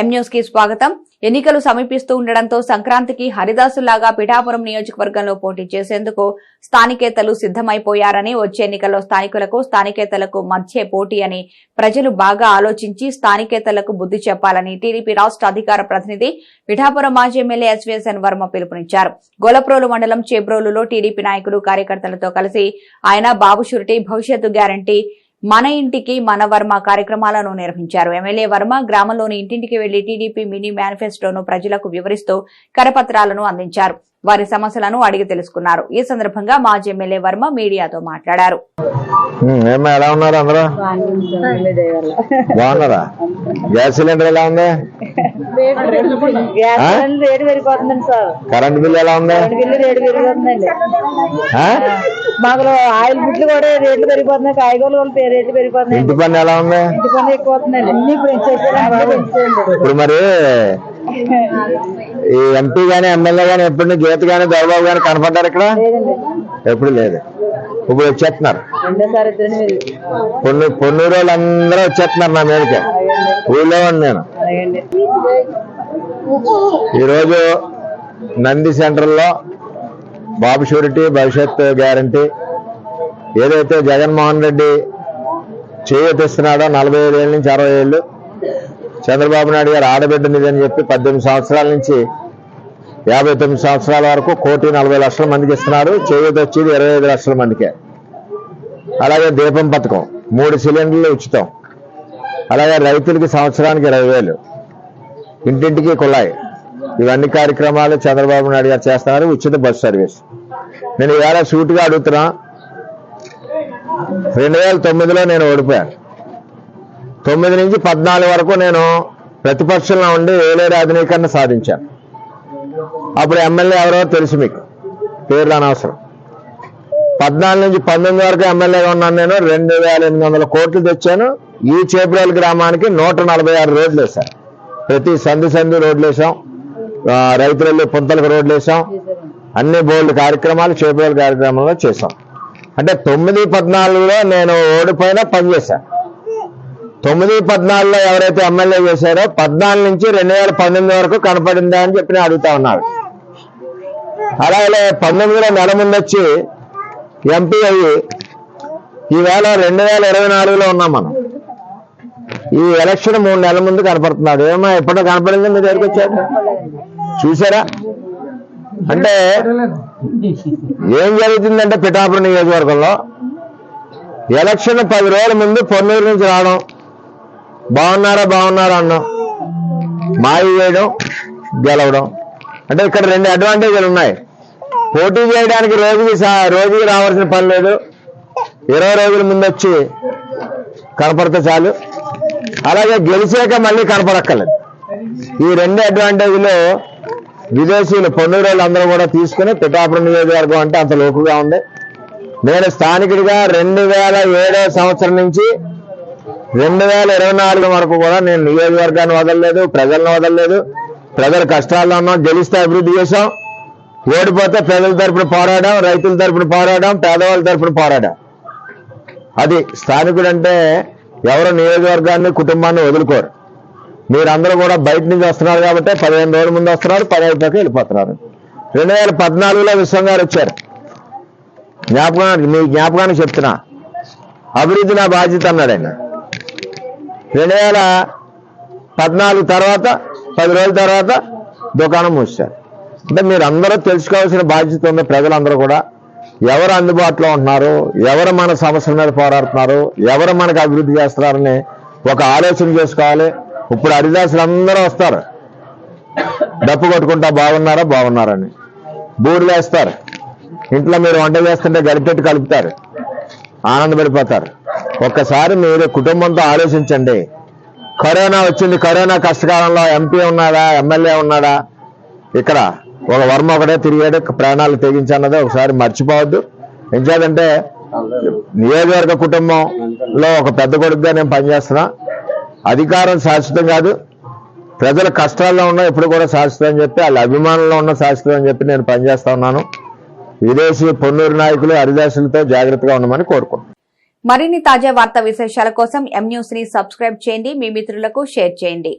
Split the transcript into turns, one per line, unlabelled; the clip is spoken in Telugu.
ఎం కి స్వాగతం. ఎన్నికలు సమీపిస్తూ ఉండడంతో సంక్రాంతికి హరిదాసులాగా పిఠాపురం నియోజకవర్గంలో పోటీ చేసేందుకు స్థానికేతలు సిద్దమైపోయారని వచ్చే ఎన్నికల్లో స్థానికులకు స్థానికేతలకు మధ్య పోటీ అని ప్రజలు బాగా ఆలోచించి స్థానికేతలకు బుద్ధి చెప్పాలని టీడీపీ రాష్ట్ర అధికార ప్రతినిధి పిఠాపురం మాజీ ఎమ్మెల్యే ఎస్వీఎస్ఎన్ వర్మ పిలుపునిచ్చారు. గోలప్రోలు మండలం చేబ్రోలులో టీడీపీ నాయకులు కార్యకర్తలతో కలిసి ఆయన బాబు షురిటీ భవిష్యత్తు గ్యారంటీ మన ఇంటికి మన వర్మ కార్యక్రమాలను నిర్వహించారు. ఎమ్మెల్యే వర్మ గ్రామంలోని ఇంటింటికి వెళ్ళి టీడీపీ మినీ మేనిఫెస్టోను ప్రజలకు వివరిస్తూ కరపత్రాలను అందించారు. వారి సమస్యలను అడిగి తెలుసుకున్నారు. ఈ సందర్భంగా మాజీ ఎమ్మెల్యే వర్మ మీడియాతో మాట్లాడారు.
ఉమ్, ఏమ్మా ఎలా ఉన్నారు అందరూ? బాగున్నారా? గ్యాస్ సిలిండర్ ఎలా ఉంది? కరెంట్ బిల్ ఎలా ఉంది?
మాకు ఆయిల్ బుట్లు కూడా రేట్లు పెరిగిపోతున్నాయి కాయగూరలు కూడా రేట్లు పెరిగిపోతున్నాయి.
ఇంటి పన్ను ఎలా ఉంది?
ఇంటి పన్ను ఎక్కువ అవుతుందండి అన్ని ఇప్పుడు పెంచేసారు
ఇప్పుడు మరి ఈ ఎంపీ గానీ ఎమ్మెల్యే గానీ ఎప్పుడు గీత గానీ దొరబాబు గానీ కనపడ్డారు ఇక్కడ? ఎప్పుడు లేదు. ఇప్పుడు వచ్చేస్తున్నారు. పొన్ను పొన్నూరు వాళ్ళు అందరూ వచ్చేస్తున్నారు నా మీదకి. ఊళ్ళో నేను. ఈరోజు నంది సెంటర్లో బాబు షూరిటీ భవిష్యత్ గ్యారంటీ ఏదైతే జగన్మోహన్ రెడ్డి చేయతిస్తున్నాడో నలభై ఐదు ఏళ్ళ నుంచి అరవై ఏళ్ళు చంద్రబాబు నాయుడు గారు ఆడబిడ్డ నిధి అని చెప్పి పద్దెనిమిది సంవత్సరాల నుంచి యాభై తొమ్మిది సంవత్సరాల వరకు కోటి నలభై లక్షల మందికి ఇస్తున్నారు. చేయూత వచ్చేది ఇరవై ఐదు లక్షల మందికే. అలాగే దీపం పథకం మూడు సిలిండర్లు ఉచితం. అలాగే రైతులకి సంవత్సరానికి ఇరవై వేలు. ఇంటింటికి కుళాయి. ఇవన్నీ కార్యక్రమాలు చంద్రబాబు నాయుడు గారు చేస్తున్నారు ఉచిత బస్ సర్వీస్. నేను ఇవాళ సూటిగా అడుగుతున్నా రెండు వేల తొమ్మిదిలో నేను ఓడిపోయాను తొమ్మిది నుంచి పద్నాలుగు వరకు నేను ప్రతిపక్షంలో ఉండి ఏలేరు ఆధునీకరణ సాధించాను అప్పుడు ఎమ్మెల్యే ఎవరో తెలుసు మీకు పేర్లు అనవసరం. పద్నాలుగు నుంచి పంతొమ్మిది వరకు ఎమ్మెల్యేగా ఉన్నాను నేను రెండు వేల ఎనిమిది వందల కోట్లు తెచ్చాను. ఈ చేపురాల గ్రామానికి నూట నలభై ఆరు రోడ్లు వేశాను ప్రతి సందు సందు రోడ్లు వేసాం రైతులలో రైతులు పుంతలకు రోడ్లు వేసాం అన్ని బోర్డు కార్యక్రమాలు చేపల కార్యక్రమంలో చేశాం. అంటే తొమ్మిది పద్నాలుగులో నేను ఓడిపోయినా పనిచేశాను తొమ్మిది పద్నాలుగులో ఎవరైతే ఎమ్మెల్యే చేశారో పద్నాలుగు నుంచి రెండు వేల పంతొమ్మిది వరకు కనపడిందా అని చెప్పి నేను అడుగుతా ఉన్నాడు అలాగే పంతొమ్మిదిలో నెల ముందు వచ్చి ఎంపీ అయ్యి ఈవేళ రెండు వేల ఇరవై నాలుగులో ఉన్నాం మనం. ఈ ఎలక్షన్ మూడు నెలల ముందు కనపడుతున్నాడు. ఏమో ఎప్పుడో కనపడింది మీ దగ్గరికి వచ్చాడు. చూసారా అంటే ఏం జరుగుతుందంటే పిఠాపురం నియోజకవర్గంలో ఎలక్షన్ పది రోజుల ముందు పొన్నూరు నుంచి రావడం. బాగున్నారా బాగున్నారా అన్నాం. మాయి చేయడం గెలవడం. అంటే ఇక్కడ రెండు అడ్వాంటేజ్లు ఉన్నాయి. పోటీ చేయడానికి రోజుకి రోజుకి రావాల్సిన పని లేదు. ఇరవై రోజుల ముందు వచ్చి కనపడితే చాలు. అలాగే గెలిచాక మళ్ళీ కనపడక్కర్లేదు. ఈ రెండు అడ్వాంటేజ్లు విదేశీయులు పొన్నూరు అందరూ కూడా తీసుకుని పిఠాపురం నియోజకవర్గం అంటే అంత లోకుగా ఉంది. నేను స్థానికుడిగా రెండు వేల ఏడో సంవత్సరం నుంచి రెండు వేల ఇరవై నాలుగు వరకు కూడా నేను నియోజకవర్గాన్ని వదలలేదు ప్రజలను వదలలేదు. ప్రజల కష్టాల్లో ఉన్నాం గెలిస్తే అభివృద్ధి చేశాం. ఓడిపోతే ప్రజల తరపున పోరాడాం రైతుల తరపున పోరాడాం పేదవాళ్ళ తరపున పోరాడాం. అది స్థానికుడు అంటే ఎవరు నియోజకవర్గాన్ని కుటుంబాన్ని వదులుకోరు. మీరందరూ కూడా బయట నుంచి వస్తున్నారు కాబట్టి పదిహేను రోజుల ముందు వస్తున్నారు పదహైదు అయిపోయాక వెళ్ళిపోతున్నారు. రెండు వేల పద్నాలుగులో విశ్వం గారు వచ్చారు. జ్ఞాపకానికి మీ జ్ఞాపకానికి చెప్తున్నా. అభివృద్ధి నా బాధ్యత అన్నాడు ఆయన. రెండు వేల పద్నాలుగు తర్వాత పది రోజుల తర్వాత దుకాణం మూసారు అంటే మీరు అందరూ తెలుసుకోవాల్సిన బాధ్యత ఉంది ప్రజలందరూ కూడా. ఎవరు అందుబాటులో ఉంటున్నారు ఎవరు మన సమస్యల మీద పోరాడుతున్నారు ఎవరు మనకు అభివృద్ధి చేస్తున్నారని ఒక ఆలోచన చేసుకోవాలి. ఇప్పుడు హరిదాసులు అందరూ వస్తారు. డప్పు కొట్టుకుంటా బాగున్నారా? బాగున్నారని. బూర్లు వేస్తారు. ఇంట్లో మీరు వంట చేస్తుంటే గడిపెట్టి కలుపుతారు. ఆనందపడిపోతారు. ఒక్కసారి మీరు కుటుంబంతో ఆలోచించండి. కరోనా వచ్చింది. కరోనా కష్టకాలంలో ఎంపీ ఉన్నాడా? ఎమ్మెల్యే ఉన్నాడా? ఇక్కడ ఒక వర్మ ఒకటే తిరిగాడు. ప్రాణాలు తెగించన్నది ఒకసారి మర్చిపోవద్దు. ఎంచేదంటే నియోజకవర్గ కుటుంబంలో ఒక పెద్ద కొడుకుగా నేను పనిచేస్తున్నా. అధికారం శాశ్వతం కాదు. ప్రజల కష్టాల్లో ఉన్న ఎప్పుడు కూడా శాశ్వతం అని చెప్పి వాళ్ళ అభిమానంలో ఉన్న శాశ్వతం అని చెప్పి నేను పనిచేస్తా ఉన్నాను. విదేశీ పొన్నూరు నాయకులు హరిదాసులతో జాగ్రత్తగా ఉండమని కోరుకుంటున్నాను.
మరిన్ని తాజా వార్తా విశేషాల కోసం ఎం న్యూస్ని సబ్స్క్రైబ్ చేయండి. మీ మిత్రులకు షేర్ చేయండి.